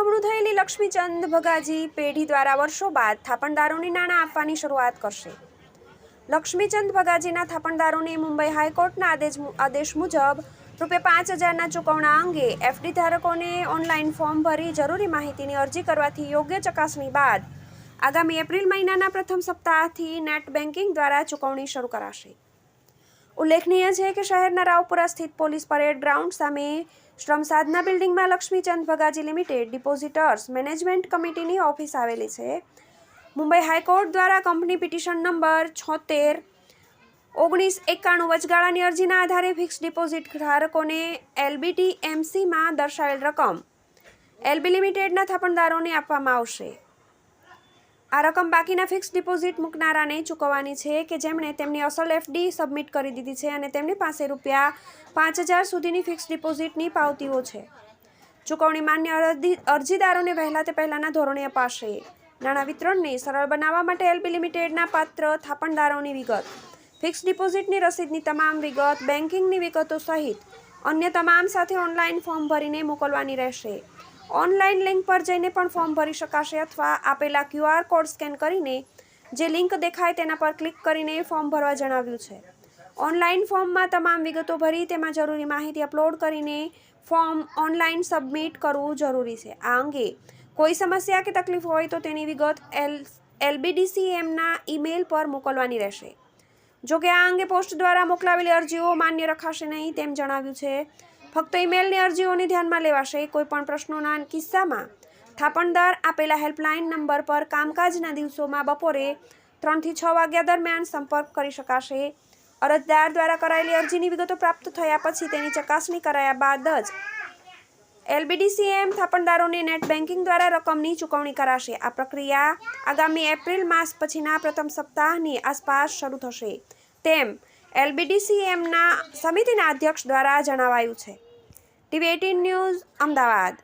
ગોઠવણું થયેલી લક્ષ્મીચંદ ભગાજી પેઢી દ્વારા વર્ષો બાદ થાપણદારોને નાણાં આપવાની શરૂઆત કરશે. લક્ષ્મીચંદ ભગાજીના થાપણદારોને મુંબઈ હાઈકોર્ટના આદેશ આદેશ મુજબ રૂપિયા પાંચ હજારના ચૂકવણા અંગે એફડી ધારકોને ઓનલાઈન ફોર્મ ભરી જરૂરી માહિતીની અરજી કરવાથી યોગ્ય ચકાસણી બાદ આગામી એપ્રિલ મહિનાના પ્રથમ સપ્તાહથી નેટ બેન્કિંગ દ્વારા ચૂકવણી શરૂ કરાશે. ઉલ્લેખનીય છે કે શહેરના રાવપુરા સ્થિત પોલીસ પરેડ ગ્રાઉન્ડ સામે શ્રમ સાધના બિલ્ડિંગમાં Laxmichand Bhagaji limited depositors management કમિટીની ઓફિસ આવેલી છે. મુંબઈ હાઈકોર્ટ દ્વારા કંપની પિટિશન નંબર છોતેર ઓગણીસ એકાણું વચગાળાની અરજીના આધારે ફિક્સ ડિપોઝિટ ધારકોને એલબીટી એમસીમાં દર્શાવેલ રકમ એલબી લિમિટેડના થાપણદારોને આપવામાં આવશે. આ રકમ બાકીના ફિક્સ ડિપોઝિટ મૂકનારાને ચૂકવવાની છે કે જેમણે તેમની અસલ એફડી સબમિટ કરી દીધી છે અને તેમની પાસે રૂપિયા પાંચ હજાર સુધીની ફિક્સ ડિપોઝિટની પાવતીઓ છે. ચૂકવણી માન્ય અરજી, અરજીદારોને વહેલા તે પહેલાંના ધોરણે અપાશે. નાણાં વિતરણને સરળ બનાવવા માટે એલબી લિમિટેડના પાત્ર થાપણદારોની વિગત. ફિક્સ ડિપોઝિટની રસીદની તમામ વિગત બેન્કિંગની વિગતો સહિત અન્ય તમામ સાથે ઓનલાઈન ફોર્મ ભરીને મોકલવાની રહેશે. ઓનલાઈન લિંક પર જઈને પણ ફોર્મ ભરી શકાશે અથવા આપેલા ક્યુઆર કોડ સ્કેન કરીને જે લિંક દેખાય તેના પર ક્લિક કરીને ફોર્મ ભરવા જણાવ્યું છે. ઓનલાઈન ફોર્મમાં તમામ વિગતો ભરી તેમાં જરૂરી માહિતી અપલોડ કરીને ફોર્મ ઓનલાઈન સબમિટ કરવું જરૂરી છે. આ અંગે કોઈ સમસ્યા કે તકલીફ હોય તો તેની વિગત એલ, એલબીડીસીએમના ઈમેલ પર મોકલવાની રહેશે. જો કે આ અંગે પોસ્ટ દ્વારા મોકલાવેલી અરજીઓ માન્ય રખાશે નહીં તેમ જણાવ્યું છે. ફક્ત ઈમેલની અરજીઓને ધ્યાનમાં લેવાશે, કોઈપણ પ્રશ્નોના કિસ્સામાં. થાપણદાર આપેલા હેલ્પલાઇન નંબર પર કામકાજના દિવસોમાં બપોરે ત્રણથી છ વાગ્યા દરમિયાન સંપર્ક કરી શકાશે. અરજદાર દ્વારા કરાયેલી અરજીની વિગતો પ્રાપ્ત થયા પછી તેની ચકાસણી કરાયા બાદ જ એલબીડીસીએમ થાપણદારોને નેટ બેન્કિંગ દ્વારા રકમની ચૂકવણી કરાશે. આ પ્રક્રિયા આગામી એપ્રિલ માસ પછીના પ્રથમ સપ્તાહની આસપાસ શરૂ થશે. તેમ એલબીડીસીએમના સમિતિના અધ્યક્ષ દ્વારા જણાવાયું છે. TV eighteen news Ahmedabad.